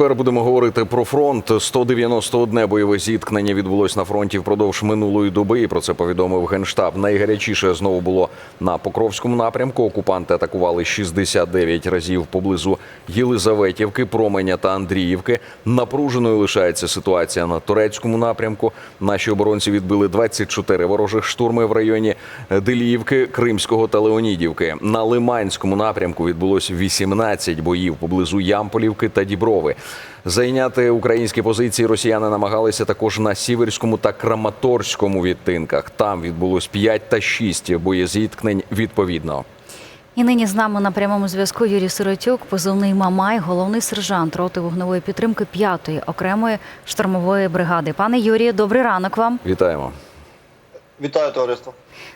Тепер будемо говорити про фронт. 191 бойове зіткнення відбулось на фронті впродовж минулої доби. І про це повідомив генштаб. Найгарячіше знову було на Покровському напрямку. Окупанти атакували 69 разів поблизу Єлизаветівки, Променя та Андріївки. Напруженою лишається ситуація на турецькому напрямку. Наші оборонці відбили 24 ворожих штурми в районі Деліївки, Кримського та Леонідівки. На Лиманському напрямку відбулось 18 боїв поблизу Ямполівки та Діброви. Зайняти українські позиції росіяни намагалися також на Сіверському та Краматорському відтинках. Там відбулось 5 та 6 боєзіткнень відповідно. І нині з нами на прямому зв'язку Юрій Сиротюк, позивний Мамай, головний сержант роти вогневої підтримки 5-ї окремої штурмової бригади. Пане Юрію, добрий ранок вам. Вітаємо. Вітаю товариство.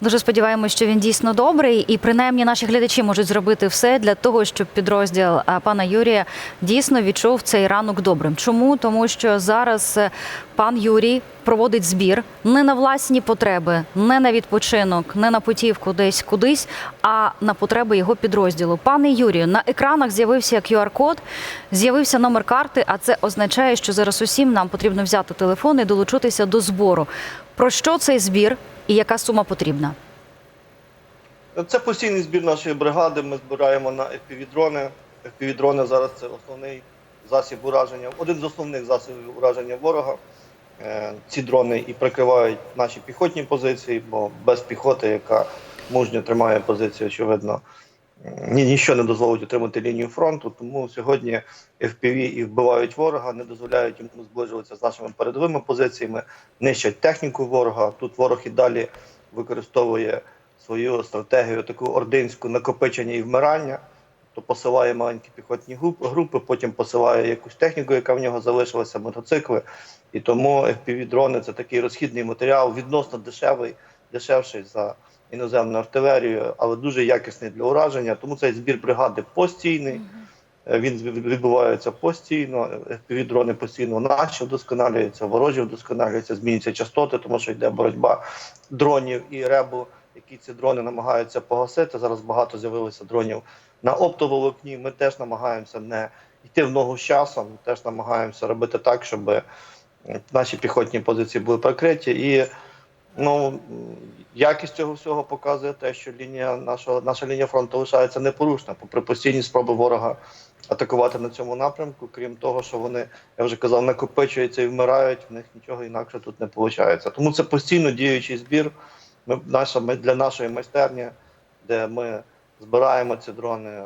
Дуже сподіваємось, що він дійсно добрий, і принаймні наші глядачі можуть зробити все для того, щоб підрозділ пана Юрія дійсно відчув цей ранок добрим. Чому? Тому що зараз е, пан Юрій проводить збір не на власні потреби, не на відпочинок, не на путівку десь кудись, а на потреби його підрозділу. Пане Юрію, на екранах з'явився QR-код, з'явився номер карти, а це означає, що зараз усім нам потрібно взяти телефон і долучитися до збору. Про що цей збір і яка сума потрібна? Це постійний збір нашої бригади. Ми збираємо на FPV-дрони. FPV-дрони зараз це основний засіб ураження, один з основних засобів ураження ворога. Е, Ці дрони і прикривають наші піхотні позиції, бо без піхоти, яка мужньо тримає позицію, очевидно, ні, ніщо не дозволить утримати лінію фронту. Тому сьогодні FPV і вбивають ворога, не дозволяють йому зближуватися з нашими передовими позиціями, нищать техніку ворога. Тут ворог і далі використовує свою стратегію таку ординську накопичення і вмирання. То посилає маленькі піхотні групи, потім посилає якусь техніку, яка в нього залишилася, мотоцикли. І тому FPV-дрони це такий розхідний матеріал, відносно дешевий, дешевший за іноземну артилерію, але дуже якісний для ураження. Тому цей збір бригади постійний. Він відбувається постійно. FPV-дрони постійно наші вдосконалюються, ворожі вдосконалюються, змінюються частоти, тому що йде боротьба дронів і ребу, які ці дрони намагаються погасити. Зараз багато з'явилося дронів на оптоволокні. Ми теж намагаємося не йти в ногу з часом, теж намагаємося робити так, щоб наші піхотні позиції були прикриті. І ну, якість цього всього показує те, що лінія нашого, наша лінія фронту лишається непорушна, попри постійні спроби ворога атакувати на цьому напрямку. Крім того, що вони, я вже казав, накопичуються і вмирають, в них нічого інакше тут не виходить. Тому це постійно діючий збір. Ми, наша, ми для нашої майстерні, де ми збираємо ці дрони,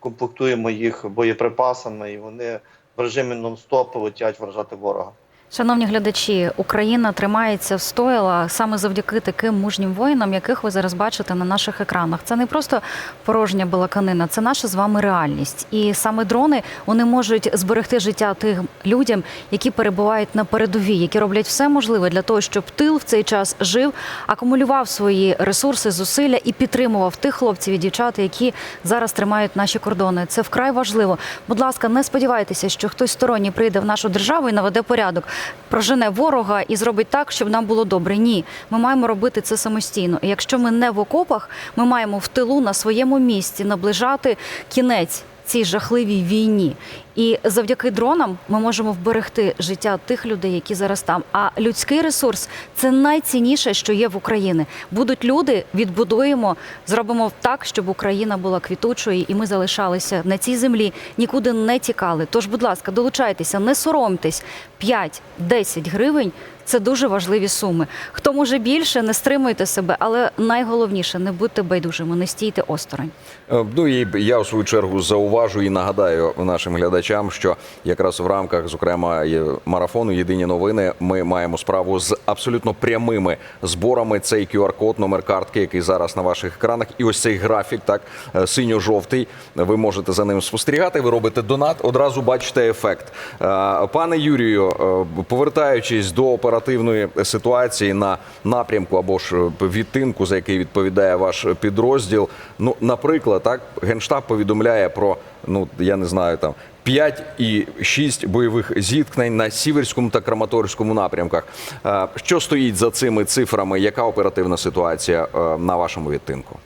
комплектуємо їх боєприпасами, і вони в режимі нон-стоп летять вражати ворога. Шановні глядачі, Україна тримається встояла саме завдяки таким мужнім воїнам, яких ви зараз бачите на наших екранах. Це не просто порожня балаканина, це наша з вами реальність. І саме дрони вони можуть зберегти життя тим людям, які перебувають на передовій, які роблять все можливе для того, щоб тил в цей час жив, акумулював свої ресурси, зусилля і підтримував тих хлопців і дівчат, які зараз тримають наші кордони. Це вкрай важливо. Будь ласка, не сподівайтеся, що хтось сторонній прийде в нашу державу і наведе порядок, прожене ворога і зробить так, щоб нам було добре. Ні, ми маємо робити це самостійно. І якщо ми не в окопах, ми маємо в тилу на своєму місці наближати кінець цій жахливій війні. І завдяки дронам ми можемо вберегти життя тих людей, які зараз там. А людський ресурс це найцінніше, що є в Україні. Будуть люди, відбудуємо, зробимо так, щоб Україна була квітучою, і ми залишалися на цій землі, нікуди не тікали. Тож, будь ласка, долучайтеся, не соромтесь. 5-10 гривень. Це дуже важливі суми. Хто може більше, не стримуйте себе, але найголовніше не будьте байдужими, не стійте осторонь. Е, Ну і я у свою чергу зауважу і нагадаю нашим глядачам, що якраз в рамках, зокрема, марафону Єдині новини ми маємо справу з абсолютно прямими зборами. Цей QR-код, номер картки, який зараз на ваших екранах, і ось цей графік, так е, синьо-жовтий. Ви можете за ним спостерігати. Ви робите донат, одразу бачите ефект. Е, Пане Юрію, повертаючись до оперативної ситуації на напрямку або ж е, відтинку, за який відповідає ваш підрозділ. Ну, наприклад, так генштаб повідомляє про ну я не знаю там. 5 і 6 бойових зіткнень на Сіверському та Краматорському напрямках. Е, Що стоїть за цими цифрами? Яка оперативна ситуація е, на вашому відтинку?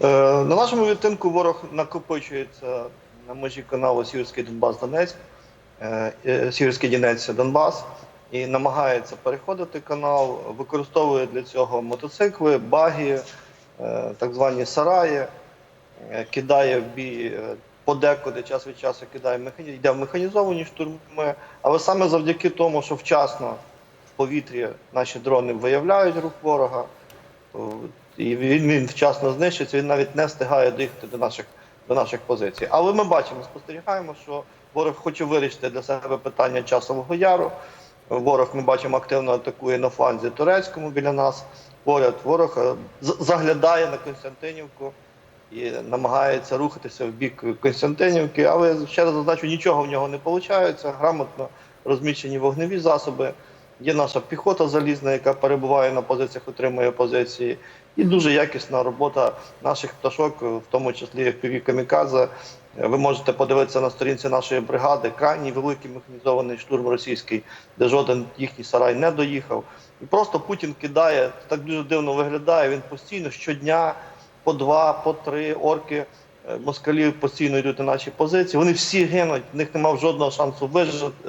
На нашому відтинку ворог накопичується на межі каналу Сіверський Донбас Донецьк, е, Сіверський Донець Донбас і намагається переходити канал, використовує для цього мотоцикли, баги, е, так звані сараї, е, кидає в бій е, подекуди час від часу кидає йде в механізовані штурми, але саме завдяки тому, що вчасно в повітрі наші дрони виявляють рух ворога, і він, він вчасно знищується, він навіть не встигає доїхати до наших, до наших позицій. Але ми бачимо, спостерігаємо, що ворог хоче вирішити для себе питання часового яру. Ворог ми бачимо активно атакує на фланзі турецькому біля нас. Поряд ворог е, заглядає на Константинівку і намагається рухатися в бік Константинівки, але ще раз зазначу, нічого в нього не виходить. Грамотно розміщені вогневі засоби. Є наша піхота залізна, яка перебуває на позиціях, отримує позиції, і дуже якісна робота наших пташок, в тому числі FPV камікадзе. Ви можете подивитися на сторінці нашої бригади крайній великий механізований штурм російський, де жоден їхній сарай не доїхав. І просто Путін кидає, так дуже дивно виглядає. Він постійно щодня по два, по три орки. е, Москалі постійно йдуть на наші позиції. Вони всі гинуть, в них немає жодного шансу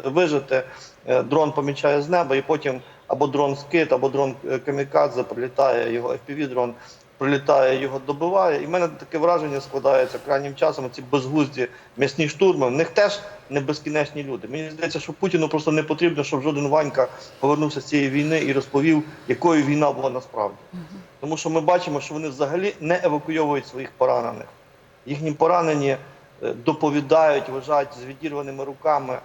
вижити. Е, Дрон помічає з неба, і потім або дрон скид, або дрон е, камікадзе прилітає, його FPV дрон прилітає, його добиває. І в мене таке враження складається крайнім часом. Ці безглузді м'ясні штурми. В них теж не безкінечні люди. Мені здається, що Путіну просто не потрібно, щоб жоден Ванька повернувся з цієї війни і розповів, якою війна була насправді. Тому що ми бачимо, що вони взагалі не евакуйовують своїх поранених. Їхні поранені е, доповідають, лежать з відірваними руками.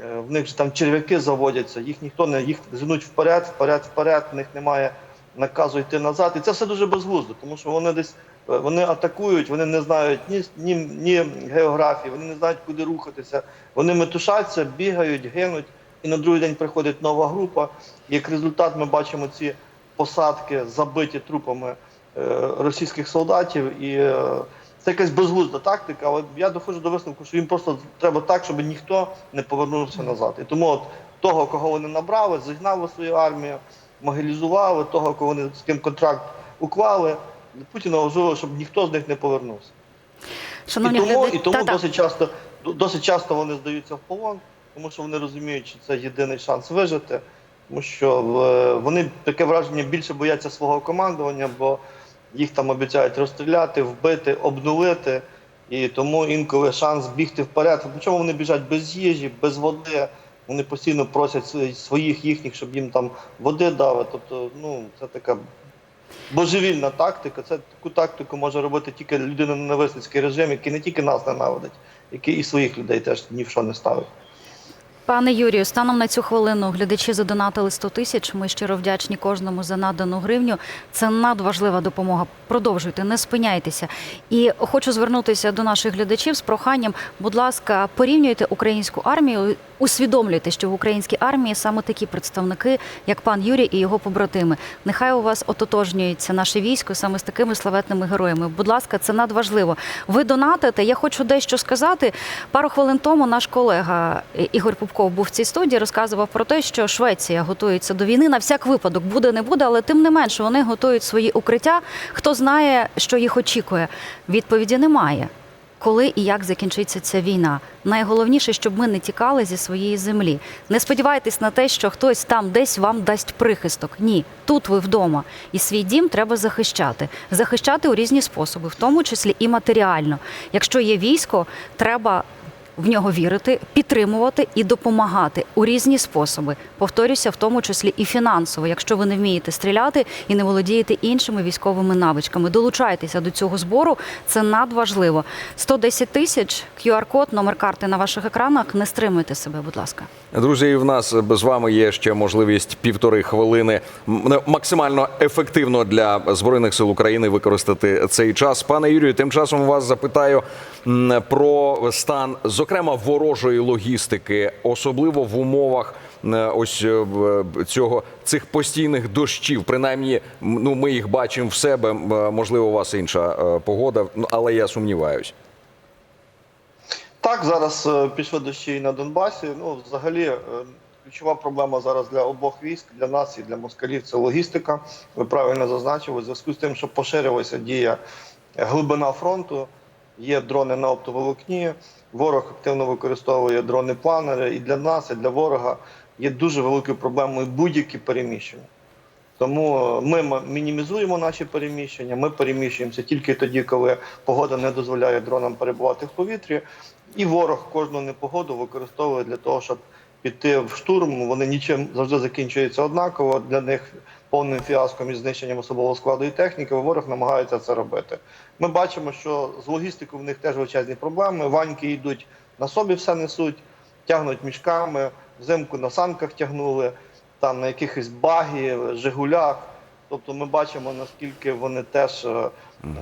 Е, В них ж там черв'яки заводяться, їх ніхто не їх женуть вперед, вперед, вперед. В них немає наказу йти назад. І це все дуже безглуздо, тому що вони десь е, вони атакують, вони не знають ні, ні, ні географії, вони не знають, куди рухатися. Вони метушаться, бігають, гинуть. І на другий день приходить нова група. Як результат, ми бачимо ці посадки, забиті трупами е, російських солдатів. І це якась безглузда тактика, але я доходжу до висновку, що їм просто треба так, щоб ніхто не повернувся назад. І тому от того, кого вони набрали, зігнали свою армію, мобілізували, того, кого вони з ким контракт уклали. Путіна важливо, щоб ніхто з них не повернувся. Шановні і тому, гляда- і тому досить часто досить часто вони здаються в полон, тому що вони розуміють, що це єдиний шанс вижити. Тому що е, вони таке враження більше бояться свого командування, бо їх там обіцяють розстріляти, вбити, обнулити. І тому інколи шанс бігти вперед. Причому вони біжать без їжі, без води. Вони постійно просять своїх їхніх, щоб їм там води дали. Тобто, ну це така божевільна тактика. Це таку тактику може робити тільки людина-ненависницький режим, який не тільки нас ненавидить, який і своїх людей теж ні в що не ставить. Пане Юрію, станом на цю хвилину глядачі задонатили 100 тисяч. Ми щиро вдячні кожному за надану гривню. Це надважлива допомога. Продовжуйте, не спиняйтеся. І хочу звернутися до наших глядачів з проханням. Будь ласка, порівнюйте українську армію, усвідомлюйте, що в українській армії саме такі представники, як пан Юрій і його побратими. Нехай у вас ототожнюється наше військо саме з такими славетними героями. Будь ласка, це надважливо. Ви донатите. Я хочу дещо сказати. Пару хвилин тому наш колега Ігор Пупков був в цій студії, розказував про те, що Швеція готується до війни на всяк випадок, буде не буде, але тим не менше вони готують свої укриття. Хто знає, що їх очікує? Відповіді немає. Коли і як закінчиться ця війна? Найголовніше, щоб ми не тікали зі своєї землі. Не сподівайтесь на те, що хтось там десь вам дасть прихисток. Ні, тут ви вдома. І свій дім треба захищати. Захищати у різні способи, в тому числі і матеріально. Якщо є військо, треба в нього вірити, підтримувати і допомагати у різні способи. Повторюся, в тому числі і фінансово. Якщо ви не вмієте стріляти і не володієте іншими військовими навичками, долучайтеся до цього збору. Це надважливо. 110 тисяч, QR-код, номер карти на ваших екранах. Не стримуйте себе, будь ласка. Друзі, і в нас з вами є ще можливість півтори хвилини максимально ефективно для збройних сил України використати цей час. Пане Юрію, тим часом вас запитаю про стан, зокрема ворожої логістики, особливо в умовах ось е, цього цих постійних дощів. Принаймні, ну ми їх бачимо в себе. е, Можливо, у вас інша е, погода, ну, але я сумніваюсь. Так, зараз е, пішли дощі і на Донбасі. Ну, взагалі, е, ключова проблема зараз для обох військ, для нас і для москалів це логістика. Ви правильно зазначили, в зв'язку з тим, що поширилася дія е, глибина фронту. Є дрони на оптоволокні. Ворог активно використовує дрони-планери. І для нас, і для ворога є дуже великою проблемою будь-які переміщення. Тому ми мінімізуємо наші переміщення. Ми переміщуємося тільки тоді, коли погода не дозволяє дронам перебувати в повітрі. І ворог кожну непогоду використовує для того, щоб піти в штурм. Вони нічим завжди закінчуються однаково. Для них повним фіаском і знищенням особового складу і техніки. Ворог намагається це робити. Ми бачимо, що з логістикою в них теж величезні проблеми. Ваньки йдуть на собі, все несуть, тягнуть мішками, взимку на санках тягнули, там на якихось багі, Жигулях. Тобто ми бачимо, наскільки вони теж е,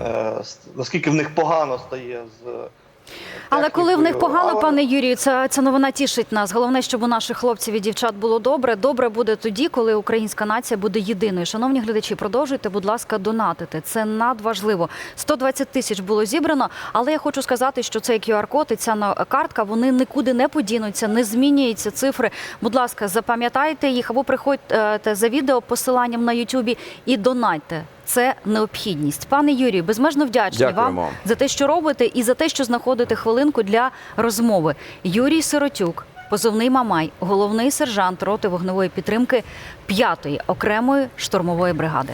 е, наскільки в них погано стає з. Е, Але коли в них погано, пане Юрію, ця, ця новина тішить нас. Головне, щоб у наших хлопців і дівчат було добре. Добре буде тоді, коли українська нація буде єдиною. Шановні глядачі, продовжуйте, будь ласка, донатити. Це надважливо. 120 тисяч було зібрано, але я хочу сказати, що цей QR-код і ця картка вони нікуди не подінуться, не змінюються цифри. Будь ласка, запам'ятайте їх або приходьте за відео посиланням на Ютубі і донатьте. Це необхідність. Пане Юрію, безмежно вдячні вам Дякуємо. за те, що робите, і за те, що знаходите хвилинку для розмови. Юрій Сиротюк, позовний Мамай, головний сержант роти вогневої підтримки 5-ї окремої штурмової бригади.